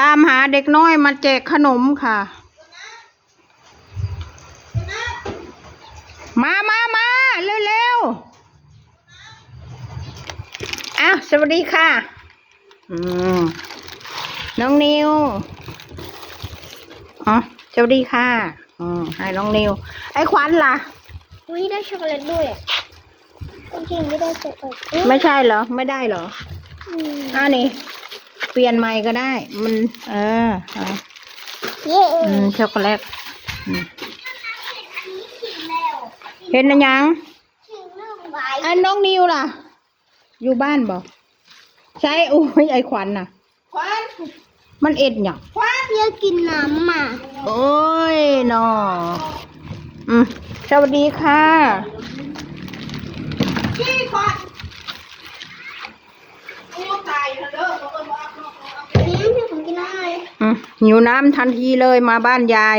ตามหาเด็กน้อยมาแจกขนมค่ะ มามามาเร็วๆ อ้าว สวัสดีค่ะ อืม น้องนิว อ๋อ สวัสดีค่ะ อืม ให้น้องนิว ไอ้ขวัญล่ะ อุ้ยได้ช็อกโกแลตด้วยจริงๆไม่ได้ช็อกโกแลตไม่ใช่เหรอ ไม่ได้เหรออืมอ่านี่ เปลี่ยนใหม่ก็ได้ มัน เออเอาเย้อืมช็อกโกแลตอืมเห็นนะยังถึงนึ่งไว้อันน้องนิวล่ะ อยู่บ้านบอกใช่โอ้ยไอขวัญน่ะ ควันมันเอ็ดเนี่ยงควันอยากกินน้ำมาโอ้ยนออืมสวัสดีค่ะพี่ควัน หิวน้ำทันทีเลยมาบ้านยาย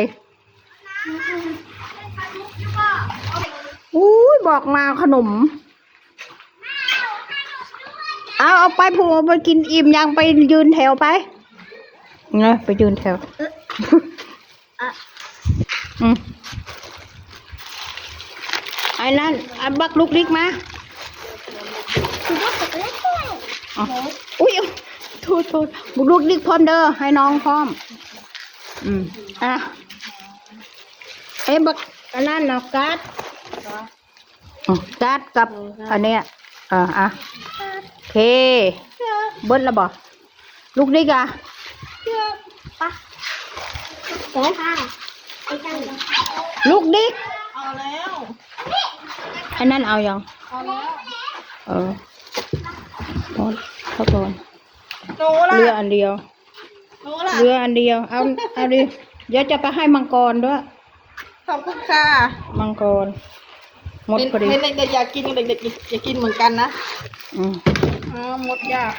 อุ้ยบอกมาขนม เอาเอาไปผูเอาไปกินอิ่มยังไปยืนแถวไปเนอะไปยืนแถวอืมไอ้นั่นไอ้บักลุกลิกมาคือว่าช็อกโกแลตด้วยอ๋ออุ้ยโทษโทษบุกลุกลิกพร้อมเด้อให้น้องพร้อม อืมอะไอ้บักอันนั้นเนาะการ์ดอืมการ์ดกับอันเนี้ยอ่าอะโอเค เบิ้ลละบ่ลูกดิกอะเชื่อปะเดี๋ยวค่ะไอ้จังลูกดิกเอาแล้วไอ้นั่นเอายังเอาแล้วเออหมดเข้าก่อนหนูล่ะเรืออันเดียว หนูล่ะ เรืออันเดียว เอา เอาดิ เดี๋ยวจะไปให้มังกรด้วย ขอบคุณค่ะมังกร หมดพอดีเห็นเด็กๆอยากกินเด็กๆอยากกินเหมือนกันนะอืมอ๋อหมดยาก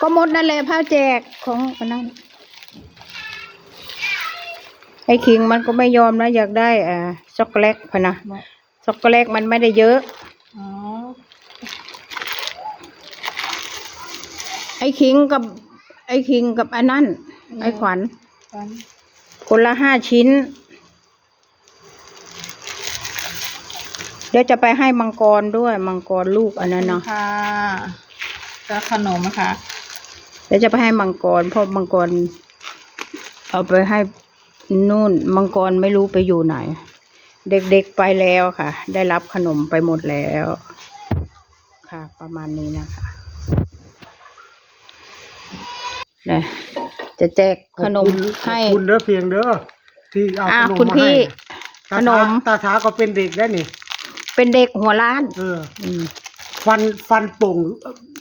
ก็หมดนั่นแหละผ้าแจกของอันนั้น ไอ้คิงมันก็ไม่ยอมนะ อยากได้อ่าช็อกโกแลตพะนะ ช็อกโกแลตมันไม่ได้เยอะ อ๋อ ไอ้คิงกับ ไอ้คิงกับอันนั้นไอ้ขวัญกันคนละห้าชิ้น เดี๋ยวจะไปให้มังกรด้วย มังกรลูกอันนั้นเนาะค่ะจะขนมค่ะเดี๋ยวจะไปให้มังกรเพราะมังกร เอาไปให้นู่น มังกรไม่รู้ไปอยู่ไหน เด็กๆไปแล้วค่ะ ได้รับขนมไปหมดแล้ว ค่ะ ประมาณนี้นะคะ นะจะแจกขนมให้ ขอบคุณเด้อเพียงเด้อที่เอาอะขนมคุณมาพี่ให้ขนม ตาช้าก็เป็นเด็กได้นี่เป็นเด็กหัวล้านเออ อืมฟันฟันป่ง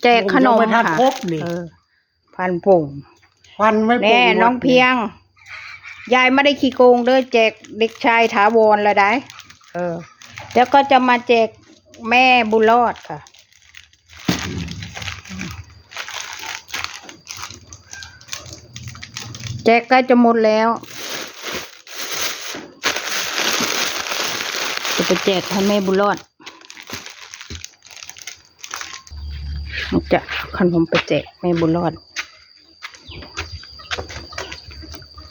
แจกขนมยังไม่ทันค่ะครบนี่เออพันปุ่งฟันไม่ป่งแน่น้องเพียง ยายไม่ได้ขี้โกงเด้อแจกเด็กชายถาวรละได้ เออ แล้วก็จะมาแจกแม่บุญรอดค่ะ แจกใกล้จะหมดแล้ว จะไปแจกให้แม่บุญรอดจะเอาขนมไปแจกแม่บุญรอด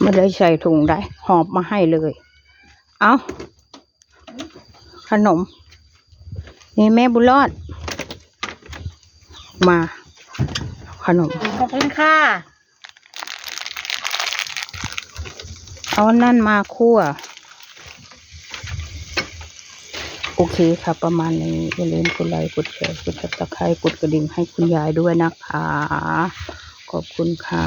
ไม่ได้ใส่ถุงได้ หอบมาให้เลย เอาขนม นี่แม่บุญรอด มา ขนม ขอบคุณค่ะ เอานั่นมาคั่ว โอเคค่ะ ประมาณนี้ อย่าลืมกดไลค์กดแชร์กดติดตามกดกระดิ่งให้คุณยายด้วยนะคะ ขอบคุณค่ะ